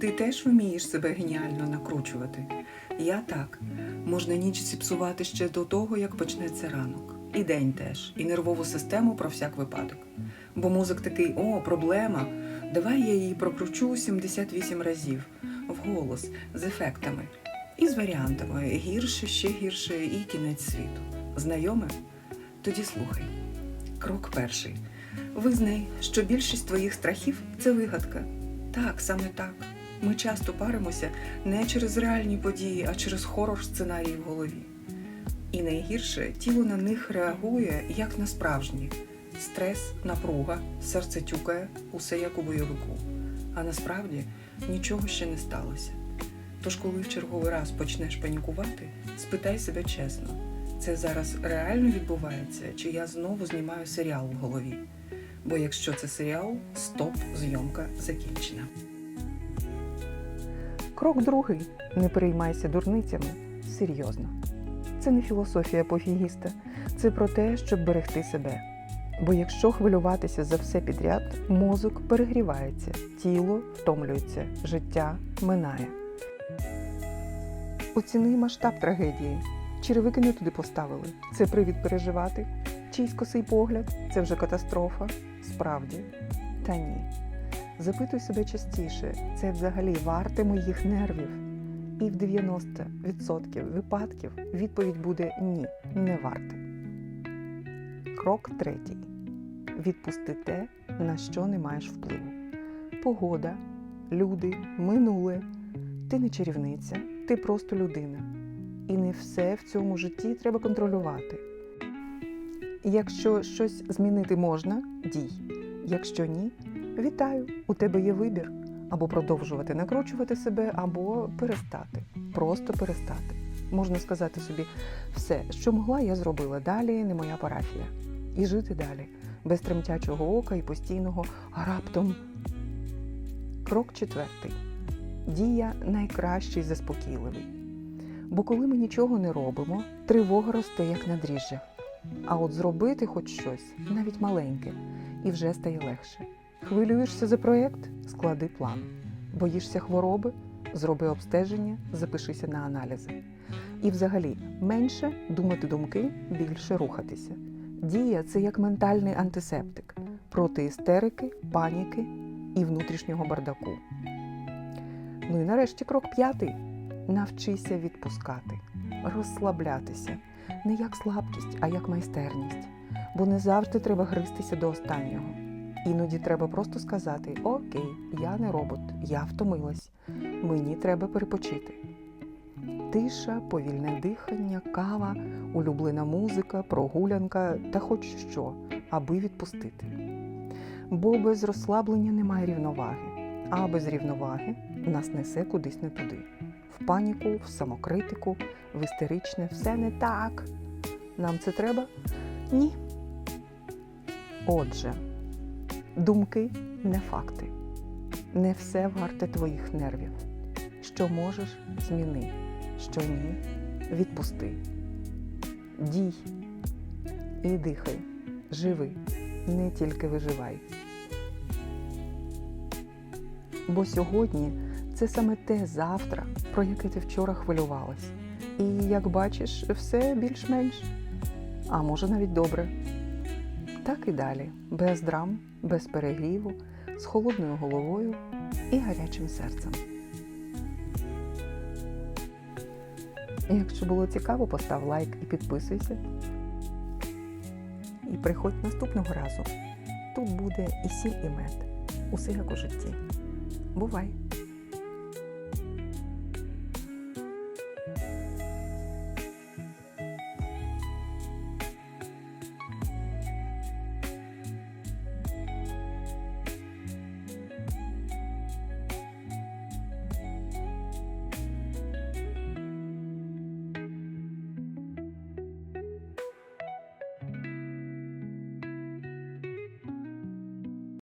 Ти теж вмієш себе геніально накручувати. Я так. Можна ніч зіпсувати ще до того, як почнеться ранок. І день теж, і нервову систему про всяк випадок. Бо мозок такий: о, проблема. Давай я її прокручу 78 разів вголос з ефектами і з варіантами гірше, ще гірше і кінець світу. Знайоме? Тоді слухай. Крок перший. Визнай, що більшість твоїх страхів це вигадка. Так, саме так. Ми часто паримося не через реальні події, а через хорор сценарії в голові. І найгірше тіло на них реагує як на справжні. Стрес, напруга, серце тюкає, усе як у бойовику. А насправді нічого ще не сталося. Тож, коли в черговий раз почнеш панікувати, спитай себе чесно, це зараз реально відбувається, чи я знову знімаю серіал в голові? Бо якщо це серіал, стоп, зйомка закінчена. Крок другий. Не переймайся дурницями. Серйозно. Це не філософія пофігіста, це про те, щоб берегти себе. Бо якщо хвилюватися за все підряд, мозок перегрівається, тіло втомлюється, життя минає. Оціни масштаб трагедії. Черевики не туди поставили. Це привід переживати. Чийсь косий погляд це вже катастрофа. Справді. Та ні. Запитуй себе частіше, це взагалі варте моїх нервів. І в 90% випадків відповідь буде ні, не варте. Крок третій. Відпусти те, на що не маєш впливу. Погода, люди, минуле. Ти не чарівниця, ти просто людина. І не все в цьому житті треба контролювати. Якщо щось змінити можна, дій. Якщо ні, вітаю, у тебе є вибір. Або продовжувати накручувати себе, або перестати. Просто перестати. Можна сказати собі, все, що могла, я зробила далі, не моя парафія. І жити далі, без тремтячого ока і постійного «А раптом. Крок четвертий. Дія найкращий заспокійливий. Бо коли ми нічого не робимо, тривога росте як на дріжджах. А от зробити хоч щось, навіть маленьке, і вже стає легше. Хвилюєшся за проєкт? Склади план. Боїшся хвороби? Зроби обстеження, запишися на аналізи. І взагалі менше думати думки, більше рухатися. Дія це як ментальний антисептик проти істерики, паніки і внутрішнього бардаку. Ну і нарешті крок п'ятий. Навчися відпускати, розслаблятися не як слабкість, а як майстерність. Бо не завжди треба гристися до останнього. Іноді треба просто сказати: Окей, я не робот, я втомилась, мені треба перепочити. Тиша, повільне дихання, кава, улюблена музика, прогулянка та хоч що, аби відпустити. Бо без розслаблення немає рівноваги, а без рівноваги нас несе кудись не туди. В паніку, в самокритику, в істеричне все не так. Нам це треба? Ні. Отже, думки не факти. Не все варте твоїх нервів. Що можеш, зміни, що ні, відпусти. Дій і дихай, живи, не тільки виживай. Бо сьогодні це саме те завтра, про яке ти вчора хвилювалась. І, як бачиш, все більш-менш, а може навіть добре. Так і далі, без драм, без перегріву, з холодною головою і гарячим серцем. Якщо було цікаво, постав лайк і підписуйся. І приходь наступного разу. Тут буде і сіль, і мед. Усе як у житті. Бувай!